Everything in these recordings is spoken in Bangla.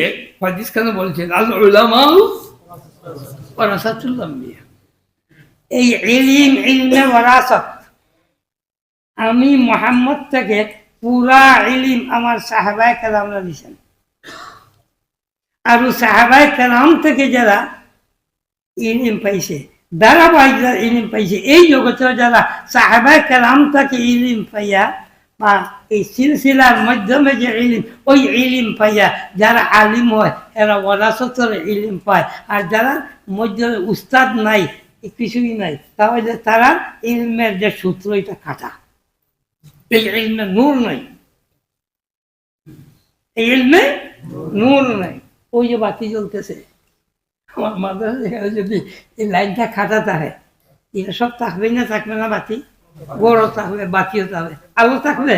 যে হাদিস কেন বলছেন? আল উলামাউ ওয়ারাসাতুল আম্বিয়া। এই ইলিম ইলমে ওয়ারাসাত। আমি মোহাম্মদ থেকে পুরা ইলিম আমার সাহাবায় কালামরা দিছেন আর সাহাবায় কালাম থেকে যারা ইলিম পাইছে ধারাবাহিক ইলিম পাইছে, এই জগতে যারা সাহাবায় কালাম থেকে ইলিম পাইয়া এই সিলসিলার মাধ্যমে যে ইলিম, ওই ইলিম পাইয়া যারা আলিম হয়, এরা ইলিম পায়। আর যারা মধ্যে উস্তাদ নাই কিছুই নাই, তাহলে তারা ইলমের যে সূত্র, এটা কাটা। এই ইলমে নূর নাই। এই ইলমে নূর নাই। ওই যে বাতি জ্বলতেছে। আমার মাদ্রাসা যদি এই লাইনটা খাটা থাকে এটা সব থাকবে না থাকবে না বাতি। বড় থাকবে, বাতিও থাকবে। আলো থাকবে?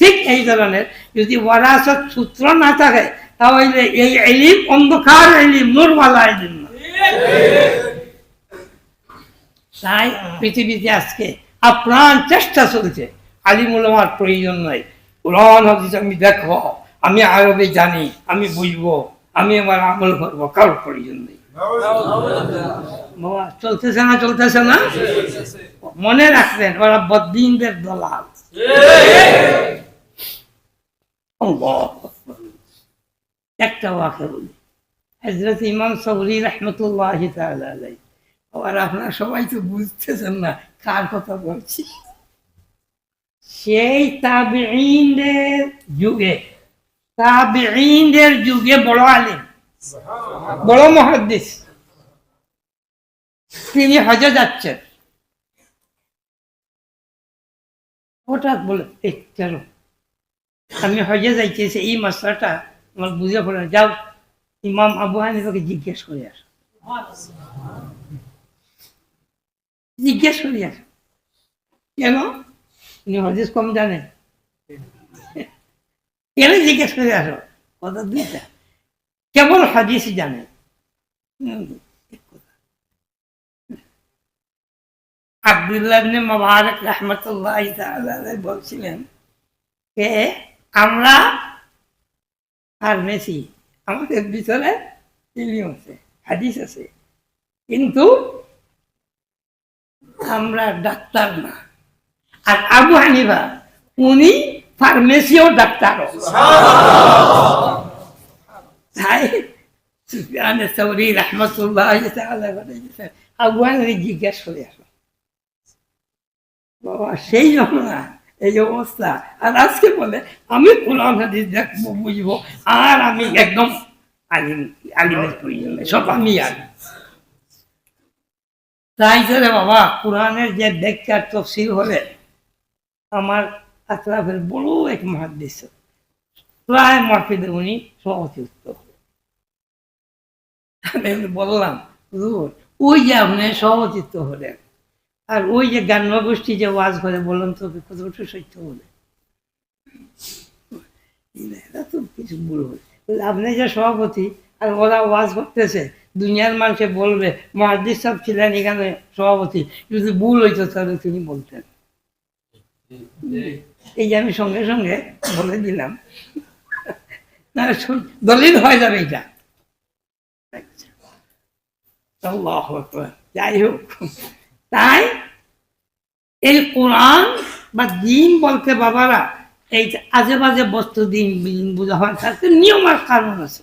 ঠিক এই ধরনের। যদি ওয়ারাসত সূত্র না থাকে, তাহলে এই এলিম অন্ধকার এলিম নূরওয়ালা এলিম তাই পৃথিবীতে আজকে আপ্রাণ চেষ্টা চলছে। আলিমুলামার প্রয়োজন নাই। কোরআন, হাদিস, আমি দেখো, আমি আরবে জানি, আমি বুঝব, আমি আমার আমল করব, কারোর প্রয়োজন নেই। চলতেছে না চলতেছে না? মনে রাখবেন, ওরা বদিনদের দলাল। একটা ওয়াকে বলি হজরত ইমাম সবরি রহমতুল্লাহ আর আপনারা সবাই তো বুঝতেছেন না কার কথা বলছি। সেই তাবিঈনদের যুগে তাবিঈনদের যুগে বড় আলিম, বড় মহাদ্দিস। তিনি হজে যাচ্ছেন। হঠাৎ বলে, এই, চলো। আমি হজে যাইতেছি, এই মাস্টারটা আমার বুঝে পড়ে। যাও, ইমাম আবু হানিফাকে জিজ্ঞেস করে আস। জিজ্ঞেস করি আস। কেন? উনি হদিস কম জানেন। কেন জিজ্ঞেস করে আসো? কথা দুইটা। কেবল হাদিস জানেন হুম, ঠিক কথা। আব্দুল্লাহ মুবারক রাহমাতুল্লাহ বলছিলেন যে, আমরা আর মেসি, আমাদের ভিতরে ইলিম আছে, হাদিস আছে। কিন্তু আমরা ডাক্তার না। আর আবু হানিফা, উনি ফার্মেসিও রহমতুল্লাহ আবু হানিফা জিজ্ঞেস করে আসো। বাবা, সেই না এই অবস্থা। আর আজকে বলে, আমি কোরআন হাদিস দেখব, বুঝব, আর আমি একদম তাই করে বাবা, কোরআনের যে ব্যাখ্যার তফসিল হলে আমার আতরাফের বড় এক মহাদেশ প্রায় মাহফিদে উনি সভাপতি আমি বললাম ওই যে আপনি সভাপতিত্ব হলেন আর ওই যে গান্ম গোষ্ঠী যে ওয়াজ করে, বললাম তো কতটুকু সত্য বলে? এরা তো কিছু হল আপনি যে সভাপতি, আর ওরা ওয়াজ করতেছে, দুনিয়ার মানুষে বলবে, মহাদিস সব ছিলেন এখানে সভাপতি, যদি ভুল হইতো তাহলে তিনি বলতেন। এই যে আমি সঙ্গে সঙ্গে বলে দিলাম। না দলিল হয়ে যাবে এটা আল্লাহ যাই হোক। তাই এই কোরআন বা দিন বলতে বাবারা, এই আজে বাজে বস্তু দিন বোঝা হয় তাতে নিয়ম আর কারণ আছে।